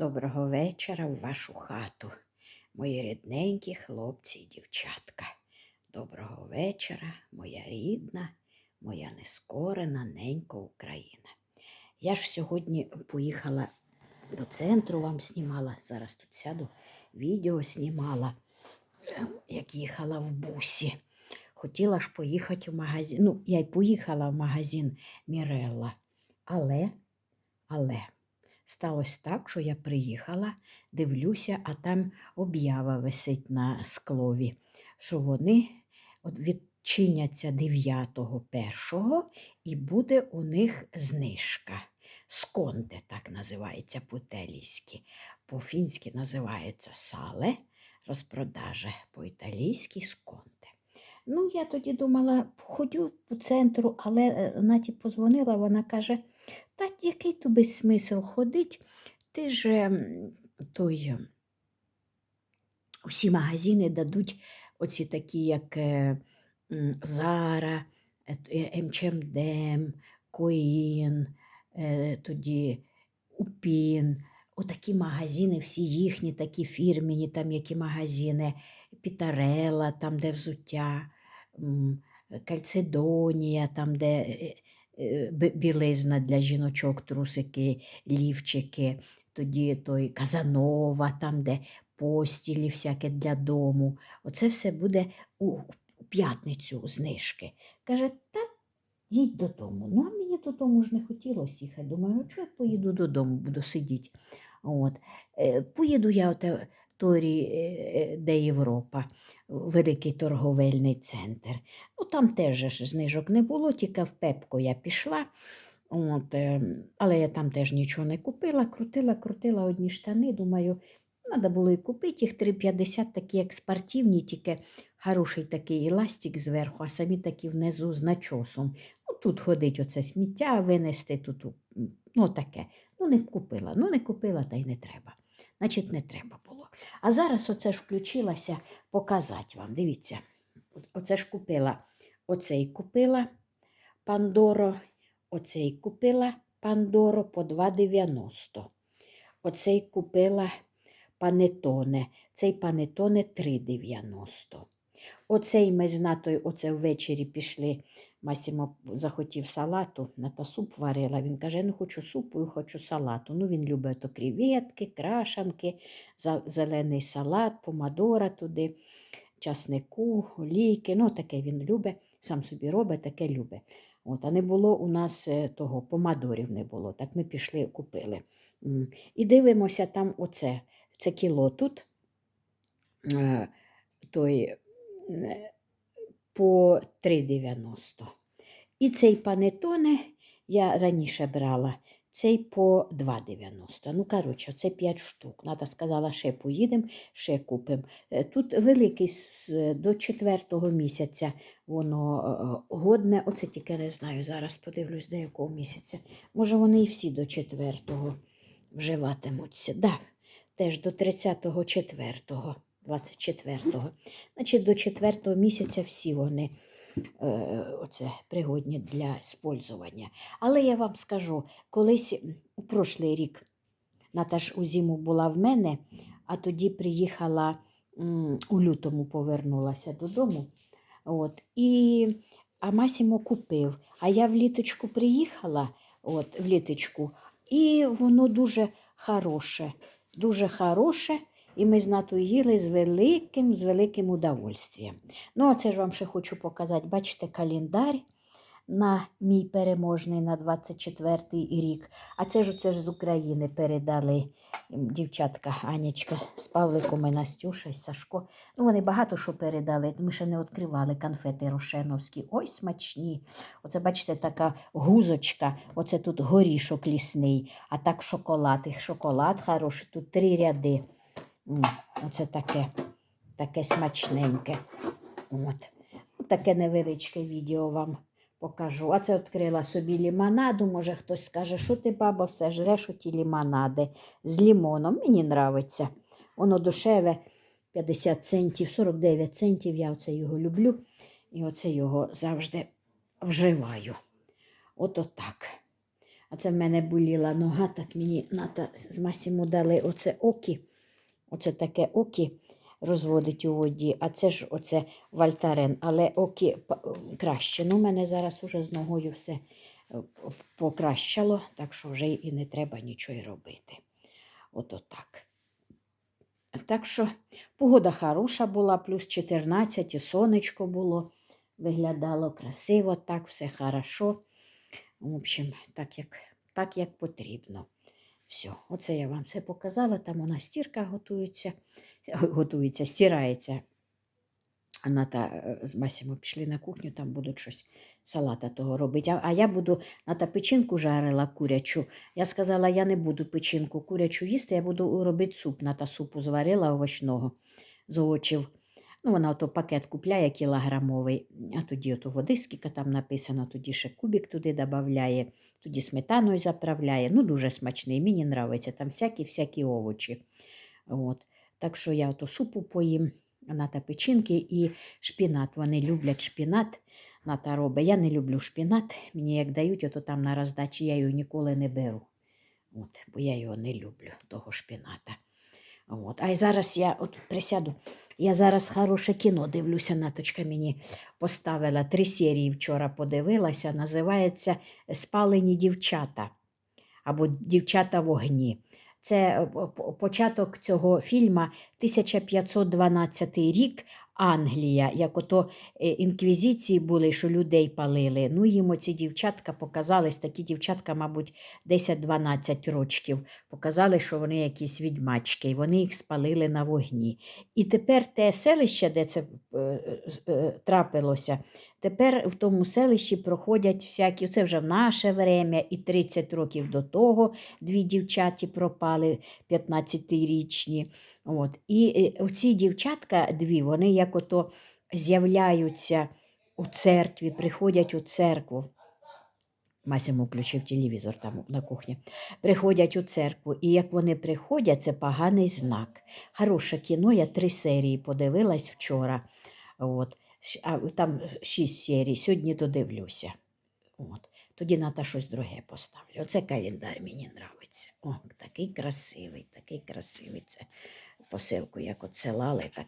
Доброго вечора в вашу хату, мої рідненькі хлопці і дівчатка. Доброго вечора, моя рідна, моя нескорена ненька Україна. Я ж сьогодні поїхала до центру, вам знімала. Зараз тут сяду, відео знімала, як їхала в бусі. Хотіла ж поїхати в магазин. Ну, я й поїхала в магазин Мірелла. Але, але сталося так, що я приїхала, дивлюся, а там об'ява висить на склові, що вони відчиняться 9.1 і буде у них знижка. Сконте так називається по-італійськи. По-фінськи називається сале, розпродажа по-італійськи сконте. Ну, я тоді думала, ходю по центру, але е, Наті позвонила, вона каже, та який тобі смисл ходить? Ти ж ем, той, ем, всі магазини дадуть оці такі, як е, Зара, е, т- е, МЧМДМ, Коїн, е, тоді Упін. Отакі магазини, всі їхні, такі фірмені, там які магазини, Пітарела, там, де взуття, Кальцедонія, там, де е, е, білизна для жіночок, трусики, лівчики, тоді той Казанова, там, де постілі всяке для дому. Оце все буде у п'ятницю знижки. Каже, та їдь додому. Ну, а мені додому ж не хотілося їхати. Думаю, ну чого я поїду додому, буду сидіти. От. Е, Поїду я оте, торі, е, де Європа, великий торговельний центр. Ну, там теж знижок не було, тільки в Пепко я пішла. От, е, але я там теж нічого не купила, крутила, крутила одні штани. Думаю, треба було і купити їх 3,50, такі як спортивні, тільки хороший такий еластик зверху, а самі такі внизу з начосом. Ну, тут ходить оце сміття, винести тут, ну таке. Ну, не купила. Ну, не купила, та й не треба. Значить, не треба було. А зараз оце ж включилася показати вам. Дивіться, оце ж купила. Оцей купила Пандоро, оцей купила Пандоро по 2,90. Оцей купила панетоне. Цей панетоне 3,90. Оцей ми з Натою, оце ввечері пішли. Масімо захотів салату, Ната суп варила. Він каже, я не хочу супу, я хочу салату. Ну, він любить то креветки, крашанки, зелений салат, помадора туди, часнику, олійки. Ну, таке він любить, сам собі робить, таке любить. От, а не було у нас е, того, помадорів не було. Так ми пішли, купили. І дивимося там оце. Це кіло тут. е, Той е, по 3,90. І цей панетоне я раніше брала, цей по 2,90. Ну, коротше, це 5 штук. Ната сказала, ще поїдемо, ще купимо. Е, Тут великий до 4 місяця воно е, годне. Оце тільки не знаю. Зараз подивлюсь, до якого місяця. Може, вони і всі до 4 вживатимуться. Да, теж до 34 четвертого. 24-го. Значить, до 4 місяця всі вони е, оце, пригодні для спользування. Але я вам скажу, колись у прошлий рік Наташ у зиму була в мене, а тоді приїхала у лютому повернулася додому. От, і, а Масімо купив. А я в літочку приїхала, от, в літочку, і воно дуже хороше, дуже хороше. І ми з їли з великим, з великим удовольствием. Ну, оце ж вам ще хочу показати. Бачите, календар на мій переможний на 24-й рік. А це ж оце ж з України передали дівчатка Анічка з Павликом і Настюша і Сашко. Ну, вони багато що передали. Ми ще не відкривали конфети рошеновські. Ой, смачні. Оце, бачите, така гузочка. Оце тут горішок лісний, а так шоколад. І шоколад хороший, тут три ряди. Оце таке, таке смачненьке. От. Таке невеличке відео вам покажу. А це відкрила собі лімонаду. Може хтось скаже, що ти, баба, все жреш оті лімонади з лімоном. Мені нравиться. Воно дешеве 50 центів, 49 центів. Я оце його люблю. І оце його завжди вживаю. От отак. А це в мене боліла нога, так мені ната з Масіму дали оце окі. Оце таке окі розводить у воді, а це ж оце вальтарен, але окі краще. Ну, мене зараз уже з ногою все е, покращало, так що вже і не треба нічого робити. Ото так. Так що погода хороша була, плюс 14, і сонечко було, виглядало красиво, так, все хорошо. В общем, так як, так як потрібно. Все, оце я вам все показала. Там у нас стірка готується, готується, стирається. Ната е, з Масімо пішли на кухню, там будуть щось салата того робити. А, а я буду Ната печінку жарила курячу. Я сказала, я не буду печінку курячу їсти, я буду робити суп. Ната супу зварила овочного з овочів. Ну, вона ото пакет купляє кілограмовий, а тоді ото води, скільки там написано, тоді ще кубик туди додає, тоді сметаною заправляє. Ну, дуже смачний, мені подобається, там всякі-всякі овочі. От. Так що я ото супу поїм, ната печінки і шпінат. Вони люблять шпінат. Ната робить. Я не люблю шпінат. Мені як дають, ото там на роздачі я його ніколи не беру. От, бо я його не люблю, того шпіната. От. А зараз я от присяду. Я зараз хороше кіно дивлюся, Наточка мені поставила три серії вчора подивилася. Називається Спалені дівчата або Дівчата в огні. Це е, по- по- початок цього фільму 1512 рік, Англія, як ото е, інквізиції були, що людей палили. Ну, їм оці дівчатка показались, такі дівчатка, мабуть, 10-12 рочків. Показали, що вони якісь відьмачки, і вони їх спалили на вогні. І тепер те селище, де це е, е, трапилося, тепер в тому селищі проходять всякі, це вже в наше время, і 30 років до того дві дівчаті пропали 15-річні. От. І е, оці дівчатка дві, вони як ото з'являються у церкві, приходять у церкву. Масимо включив телевізор там на кухні. Приходять у церкву, і як вони приходять, це поганий знак. Хороше кіно, я три серії подивилась вчора. От. А там шість серій, сьогодні додивлюся. От. Тоді Ната щось друге поставлю. Оце календар мені подобається. О, такий красивий, такий красивий. Це посилку, як отсилали, так,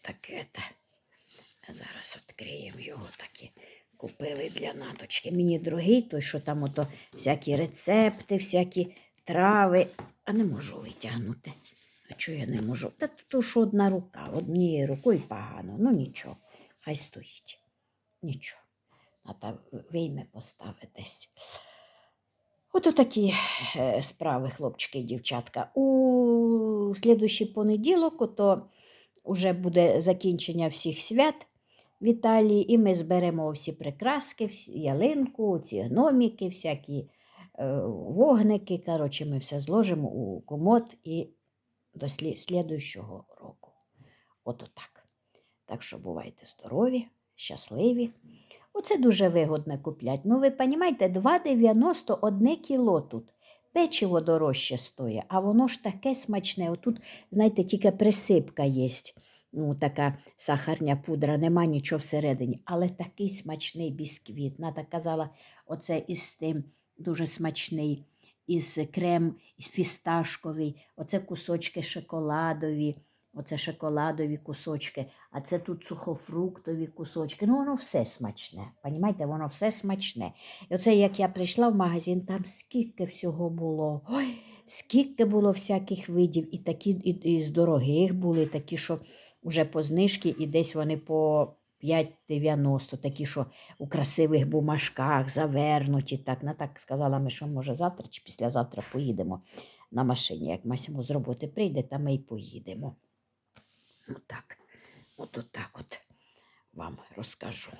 так это. Зараз відкриємо його такі. Купили для наточки. Мені другий, той, що там ото всякі рецепти, всякі трави. А не можу витягнути. А чого я не можу? Та то ж одна рука, однією рукою погано. Ну нічого, хай стоїть. Нічого. А та вийме поставить десь. Ото такі е, справи, хлопчики і дівчатка. У слідуючий понеділок, ото вже буде закінчення всіх свят в Італії, і ми зберемо всі прикраски, ялинку, ці гноміки, всякі е, вогники. Коротше, ми все зложимо у комод і до слі- слідуючого року. Ото так. Так що бувайте здорові, щасливі. Оце дуже вигодно купляти. Ну, ви розумієте, 2,91 кіло тут. Печиво дорожче стоїть, а воно ж таке смачне. Отут, знаєте, тільки присипка є. Ну, така сахарня пудра, нема нічого всередині, але такий смачний бісквіт. Ната казала, оце із тим дуже смачний, із крем, із фісташковий, оце кусочки шоколадові, оце шоколадові кусочки, а це тут сухофруктові кусочки. Ну, воно все смачне. Понімаєте, воно все смачне. І оце як я прийшла в магазин, там скільки всього було. Ой, скільки було всяких видів, і такі і, і з дорогих були, такі, що вже по знижці, і десь вони по 5,90, такі, що у красивих бумажках завернуті. Так, на так сказала, ми, що може завтра чи післязавтра поїдемо на машині. Як Масимо з роботи прийде, та ми й поїдемо. Отак, от отак от вам розкажу.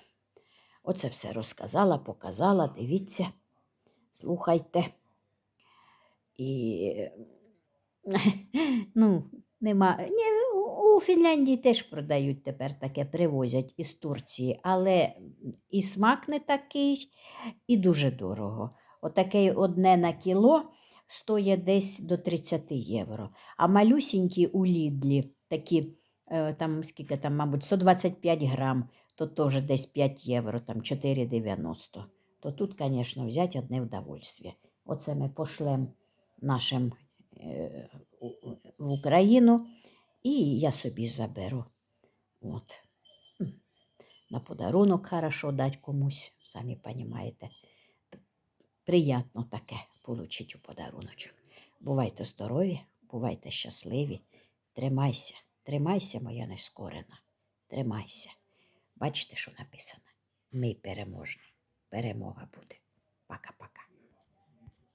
Оце все розказала, показала, дивіться, слухайте. І ну, нема. Ні, у- Фінляндії теж продають тепер таке, привозять із Турції, але і смак не такий, і дуже дорого. Отаке одне на кіло стоїть десь до 30 євро. А малюсінькі у Лідлі, такі, там скільки там, мабуть, 125 грам, то теж десь 5 євро, там 4,90. то тут, звісно, взяти одне удовольствие. Оце ми пошлемо нашим у- в Україну, і я собі заберу. От. На подарунок хорошо дати комусь, самі розумієте. Приятно таке отримати у подаруночок. Бувайте здорові, бувайте щасливі. Тримайся, тримайся, моя нескорена. Тримайся. Бачите, що написано? Ми переможні. Перемога буде. Пока-пока.